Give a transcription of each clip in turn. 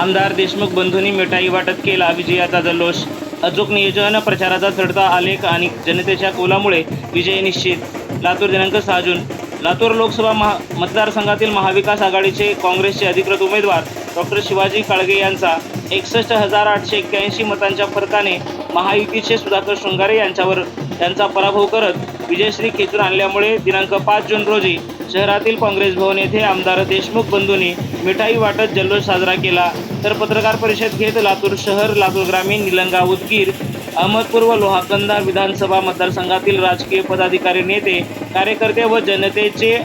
आमदार देशमुख बंधूंनी मिठाई वाटप केला. विजयाचा जल्लोष. अचूक नियोजन प्रचाराचा चढता आलेख आणि जनतेच्या कोलामुळे विजय निश्चित. लातूर दिनांक सहा जून लातूर लोकसभा महा मतदारसंघातील महाविकास आघाडीचे काँग्रेसचे अधिकृत उमेदवार डॉक्टर शिवाजी काळगे यांचा एकसष्ट हजार आठशे एक्क्याऐंशी मतांच्या फरकाने महायुतीचे सुधाकर शृंगारे यांच्यावर त्यांचा पराभव करत विजयश्री खेचून आणल्यामुळे दिनांक पाच जून रोजी शहरातील काँग्रेस भवन येथे आमदार देशमुख बंधूंनी मिठाई वाटत जल्लोष साजरा केला. तर पत्रकार परिषद घेत लातूर शहर लातूर ग्रामीण निलंगा उदगीर अहमदपूर व लोहाकंदा विधानसभा मतदारसंघातील राजकीय पदाधिकारी नेते कार्यकर्ते व जनतेचे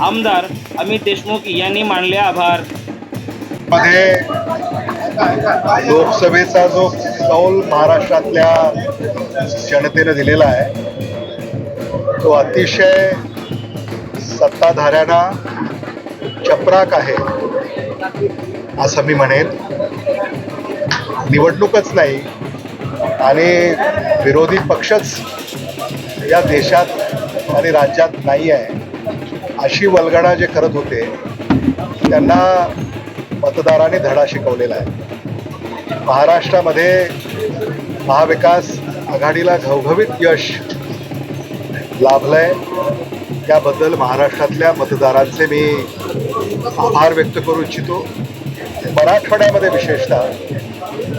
आमदार अमित देशमुख यांनी मानले आभार. मध्ये लोकसभेचा जो कौल महाराष्ट्रातल्या जनतेनं दिलेला आहे तो अतिशय सत्ताधाऱ्यांना चपराक आहे. असं मी म्हणेन निवडणूकच नाही. आणि विरोधी पक्षच या देशात आणि राज्यात नाही आहे. अशी वल्गणा जे करत होते त्यांना मतदारांनी धडा शिकवलेला आहे. महाराष्ट्रामध्ये महाविकास आघाडीला घवघवीत यश लाभलंय. त्याबद्दल महाराष्ट्रातल्या मतदारांचे मी आभार व्यक्त करू इच्छितो. मराठवाड्यामध्ये विशेषतः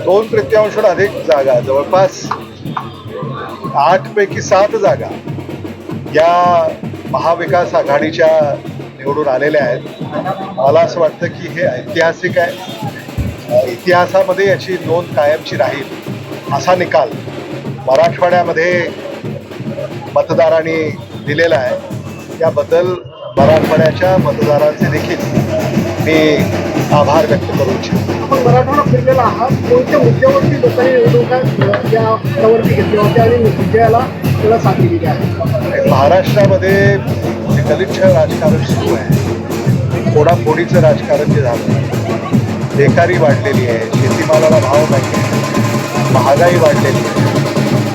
दोन तृतीयांशहून अधिक जागा जवळपास आठपैकी सात जागा या महाविकास आघाडीच्या निवडून आलेल्या आहेत. मला असं वाटतं की हे ऐतिहासिक आहे. इतिहासामध्ये याची नोंद कायमची राहील असा निकाल मराठवाड्यामध्ये मतदारांनी दिलेला आहे. त्याबद्दल मराठवाड्याच्या मतदारांचे देखील मी आभार व्यक्त करू इच्छितो. आपण मराठवाडा फिरलेला आहात. कोणत्या मुद्द्यावरती लोकांनी निवडणुका प्रवृत्ती घेतल्या होत्या आणि विजयाला त्याला साथ दिलेली आहे. महाराष्ट्रामध्ये जे गलिच्छ राजकारण सुरू आहे फोडाफोडीचं राजकारण जे झालं बेकारी वाढलेली आहे शेतीमालाला भाव नाही आहे महागाई वाढलेली आहे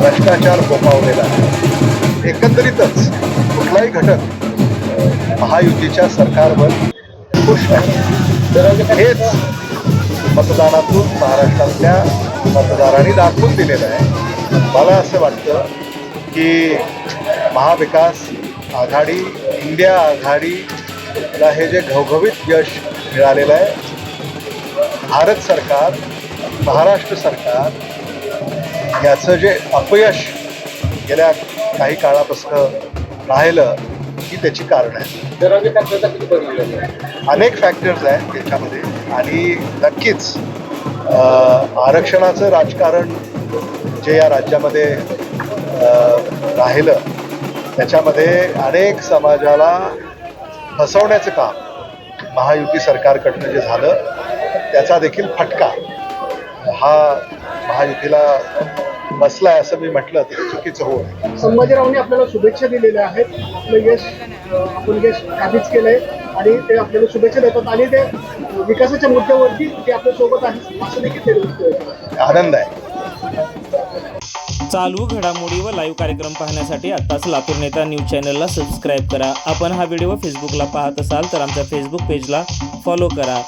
भ्रष्टाचार फोपावलेला आहे. एकंदरीतच कुठलाही घटक महायुतीच्या सरकारवर खुश नाही हेच मतदानातून महाराष्ट्रातल्या मतदारांनी दाखवून दिलेलं आहे. मला असं वाटतं की महाविकास आघाडी इंडिया आघाडीला हे जे घवघवीत यश मिळालेलं आहे भारत सरकार महाराष्ट्र सरकार याचं जे अपयश गेल्या काही काळापासून राहिलं ही त्याची कारण आहे. अनेक फॅक्टर्स आहेत त्याच्यामध्ये. आणि नक्कीच आरक्षणाचं राजकारण जे या राज्यामध्ये राहिलं त्याच्यामध्ये अनेक समाजाला फसवण्याचं काम महायुती सरकारकडनं जे झालं त्याचा देखील फटका हा महायुतीला बसलाय असं मी म्हटलं तर चुकीचं होईल संभाजीरावांनी आपल्याला शुभेच्छा दिलेल्या आहेत. आपलं यश आपण यश काबीज केलंय आणि ते आपल्याला शुभेच्छा देतात आणि ते विकासाच्या मुद्द्यावरती ते आपल्यासोबत आहेत असं देखील ते. आनंद आहे. चालू घडामोडी व लाईव्ह कार्यक्रम पाहण्यासाठी आत्ताच लातूर नेता न्यूज चॅनलला सबस्क्राईब करा. आपण हा व्हिडिओ फेसबुकला पाहत असाल तर आमच्या फेसबुक पेजला फॉलो करा.